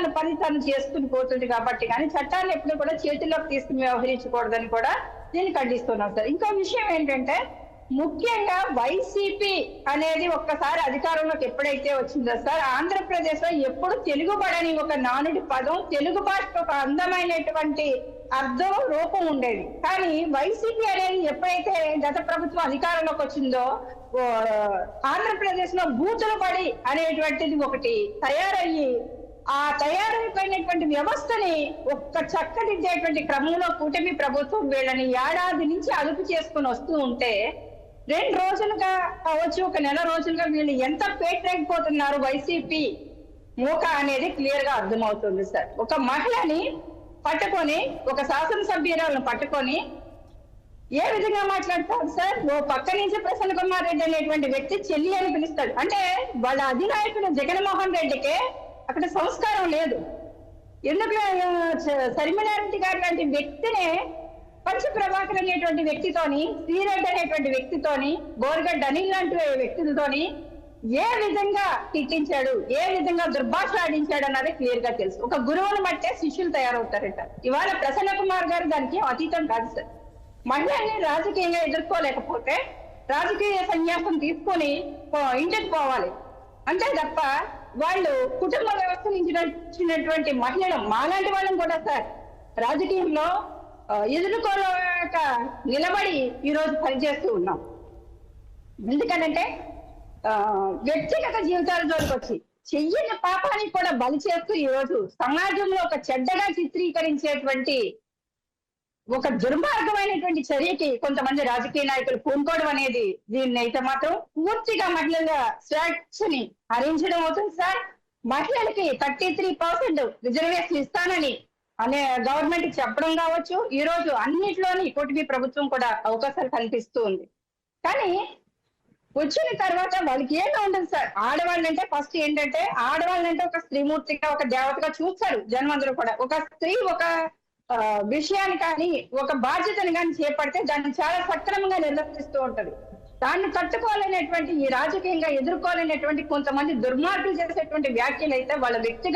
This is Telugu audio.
తన పని తను చేసుకుని పోతుంది కాబట్టి కానీ చట్టాన్ని ఎప్పుడు కూడా చేతిలోకి తీసుకుని వ్యవహరించకూడదని కూడా దీన్ని ఖండిస్తున్నాం సార్. ఇంకో విషయం ఏంటంటే ముఖ్యంగా వైసీపీ అనేది ఒక్కసారి అధికారంలోకి ఎప్పుడైతే వచ్చిందో సార్ ఆంధ్రప్రదేశ్లో ఎప్పుడు తెలుగుబడని ఒక నానుడి పదం తెలుగు భాషకు ఒక అందమైనటువంటి అర్థం రూపం ఉండేది. కానీ వైసీపీ అనేది ఎప్పుడైతే గత ప్రభుత్వం అధికారంలోకి వచ్చిందో ఆంధ్రప్రదేశ్లో బూతులు పడి అనేటువంటిది ఒకటి తయారయ్యి ఆ తయారైపోయినటువంటి వ్యవస్థని ఒక్క చక్కదిద్దేటువంటి క్రమంలో కూటమి ప్రభుత్వం వీళ్ళని ఏడాది నుంచి అదుపు చేసుకుని వస్తూ ఉంటే రెండు రోజులుగా కావచ్చు ఒక నెల రోజులుగా వీళ్ళు ఎంత పేటరేగిపోతున్నారు వైసీపీ? మూక అనేది క్లియర్గా అర్థమవుతుంది సార్. ఒక మహిళని పట్టుకొని ఒక శాసనసభ్యురాలను పట్టుకొని ఏ విధంగా మాట్లాడతారు సార్? ఓ పక్క నుంచి ప్రసన్న కుమార్ రెడ్డి అనేటువంటి వ్యక్తి చెల్లి అని పిలుస్తాడు. అంటే వాళ్ళ అధినాయకుడు జగన్మోహన్ రెడ్డికే అక్కడ సంస్కారం లేదు. ఎందుకు ఆ, సరిమినారెడ్డి గారు లాంటి వ్యక్తినే పంచ ప్రభాకర్ అనేటువంటి వ్యక్తితోని శ్రీరెడ్డి అనేటువంటి వ్యక్తితోని గోరగడ్డ అనిల్ లాంటి వ్యక్తులతోని ఏ విధంగా తిట్టించాడు ఏ విధంగా దుర్భాష ఆడించాడు అన్నది క్లియర్గా తెలుసు. ఒక గురువుని బట్టే శిష్యులు తయారవుతారట. ఇవాళ ప్రసన్న కుమార్ గారు దానికి అతీతం కాదు సార్. మహిళల్ని రాజకీయంగా ఎదుర్కోలేకపోతే రాజకీయ సన్యాసం తీసుకొని పో- ఇంటికి పోవాలి. అంతే తప్ప వాళ్ళు కుటుంబ వ్యవస్థ నుంచి వచ్చినటువంటి మహిళలు మాలాంటి వాళ్ళని కూడా సార్. రాజకీయంలో ఎదుర్కోలేక నిలబడి ఈరోజు పనిచేస్తూ ఉన్నాం. ఎందుకనంటే ఆ, వ్యక్తిగత జీవితాల జోలికి వచ్చి చెయ్యని పాపానికి కూడా బలి చేస్తూ ఈ రోజు సమాజంలో ఒక చెడ్డగా చిత్రీకరించేటువంటి ఒక దుర్మార్గమైనటువంటి చర్యకి కొంతమంది రాజకీయ నాయకులు పూనుకోవడం అనేది దీన్ని అయితే మాత్రం పూర్తిగా మహిళల స్వేచ్ఛని హరించడం అవుతుంది సార్. మహిళలకి థర్టీ త్రీ పర్సెంట్ రిజర్వేషన్ ఇస్తానని అనే గవర్నమెంట్ చెప్పడం కావచ్చు. ఈ రోజు అన్నిట్లోని కూటమి ప్రభుత్వం కూడా అవకాశాలు కల్పిస్తూ ఉంది. కానీ వచ్చిన తర్వాత వాళ్ళకి ఏమి ఉండదు సార్. ఆడవాళ్ళంటే ఫస్ట్ ఏంటంటే ఆడవాళ్ళంటే ఒక స్త్రీమూర్తిగా ఒక దేవతగా చూస్తారు జన్మందరూ కూడా. ఒక స్త్రీ ఒక విషయాన్ని కానీ ఒక బాధ్యతని కానీ చేపడితే దాన్ని చాలా సక్రమంగా నిర్వర్తిస్తూ ఉంటది. దాన్ని తట్టుకోలేనటువంటి ఈ రాజకీయంగా ఎదుర్కోలేనటువంటి కొంతమంది దుర్మార్గులు చేసేటువంటి వ్యాఖ్యలు అయితే వాళ్ళ వ్యక్తిగత